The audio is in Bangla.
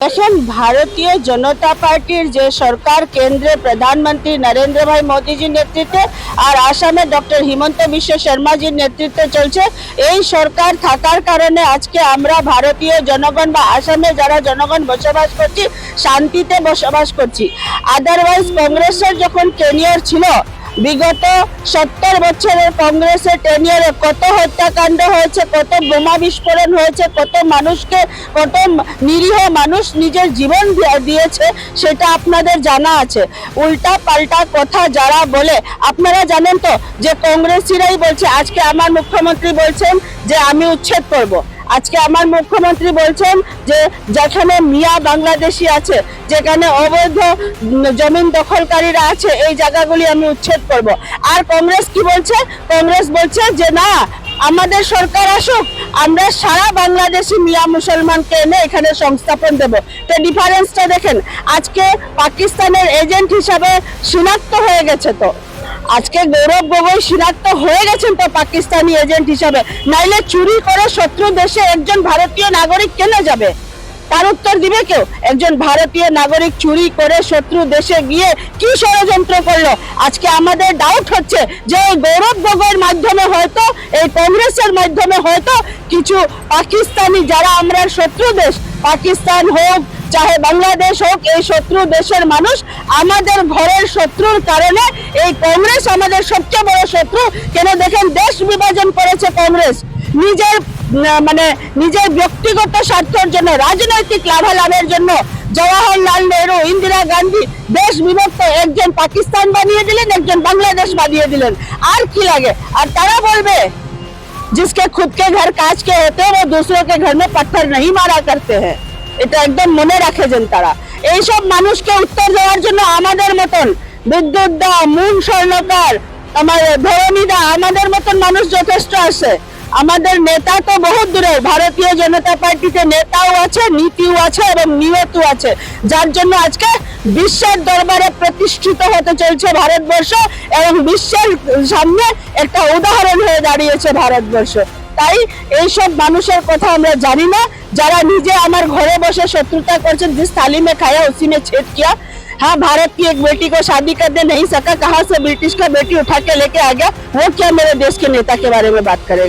দেখেন ভারতীয় জনতা পার্টির যে সরকার কেন্দ্রে প্রধানমন্ত্রী নরেন্দ্র ভাই মোদীজির নেতৃত্বে আর আসামে ডক্টর হিমন্ত বিশ্ব শর্মাজির নেতৃত্বে চলছে। এই সরকার থাকার কারণে আজকে আমরা ভারতীয় জনগণ বা আসামে যারা জনগণ বসবাস করছি, শান্তিতে বসবাস করছি। আদারওয়াইজ কংগ্রেসের যখন টেনিয়র ছিল বিগত সত্তর বছরের কংগ্রেসের টেনিয়রে কত হত্যাকাণ্ড হয়েছে, কত বোমা বিস্ফোরণ হয়েছে, কত মানুষকে, কত নিরীহ মানুষ নিজের জীবন দিয়ে- দিয়েছে, সেটা আপনাদের জানা আছে উল্টা পাল্টা কথা যারা বলে, আপনারা জানেন তো যে কংগ্রেসিরাই বলছে, আজকে আমার মুখ্যমন্ত্রী বলছেন যে আমি উচ্ছেদ করব। আজকে আমার মুখ্যমন্ত্রী বলছেন যে যেখানে মিয়া বাংলাদেশি আছে, যেখানে অবৈধ জমিন দখলকারীরা আছে, এই জায়গাগুলি আমি উচ্ছেদ করব। আর কংগ্রেস কি বলছে? কংগ্রেস বলছে যে না, আমাদের সরকার আসুক, আমরা সারা বাংলাদেশি মিয়া মুসলমানকে এনে এখানে সংস্থাপন দেব। তো ডিফারেন্সটা দেখেন, আজকে পাকিস্তানের এজেন্ট হিসাবে শনাক্ত হয়ে গেছে তো। আজকে গৌরব গগৈ শনাক্ত হয়ে গেছেন তো পাকিস্তানি এজেন্ট হিসাবে। নাইলে চুরি করে শত্রু দেশে একজন ভারতীয় নাগরিক কেন যাবে? তার উত্তর দিবে কেউ? একজন ভারতীয় নাগরিক চুরি করে শত্রু দেশে গিয়ে কি ষড়যন্ত্র করল? আজকে আমাদের ডাউট হচ্ছে যে এই গৌরব গগৈর মাধ্যমে হয়তো, এই কংগ্রেসের মাধ্যমে হয়তো কিছু পাকিস্তানি, যারা আমরা শত্রু দেশ, পাকিস্তান হোক চাহে বাংলাদেশ হোক এই শত্রু দেশের মানুষ আমাদের ঘরের শত্রুর কারণে এই কংগ্রেস আমাদের সবচেয়ে বড় শত্রু কেন দেখেন দেশ বিভাজন করেছে কংগ্রেস নিজের উম, মানে নিজের ব্যক্তিগত স্বার্থের জন্য রাজনৈতিক লাভালাভের জন্য জওয়াহরলাল নেহরু ইন্দিরা গান্ধী দেশ বিভক্ত একজন পাকিস্তান বানিয়ে দিলেন একজন বাংলাদেশ বানিয়ে দিলেন আর কি লাগে আর তারা বলবে जिसके खुद के घर कांच के होते हैं वो दूसरों के घर में पत्थर नहीं मारा करते हैं এটা একদম মনে রাখেছেন তারা। এইসব মানুষকে উত্তর দেওয়ার জন্য আমাদের মতন বিদ্যুৎ দা মুন স্বর্ণকার আমার ধরণীদা, আমাদের মতন মানুষ যথেষ্ট আছে। আমাদের নেতা তো বহুত দূরে, ভারতীয় জনতা পার্টিতে নেতাও আছে, নীতিও আছে এবং নিয়তও আছে। যার জন্য আজকে বিশ্বের দরবারে প্রতিষ্ঠিত হতে চলছে ভারতবর্ষ এবং বিশ্বের সামনে একটা উদাহরণ হয়ে দাঁড়িয়েছে ভারতবর্ষ। তাই এইসব মানুষের কথা আমরা জানি না যারা নিজে আমার ঘরে বসে শত্রুতা করছেন জিস থালি মে খায়া উসি মে ছেদ কিয়া हाँ भारत की एक बेटी को शादी करने नहीं सका कहाँ से ब्रिटिश का बेटी उठा के लेके आ गया वो क्या मेरे देश के नेता के बारे में बात करेगा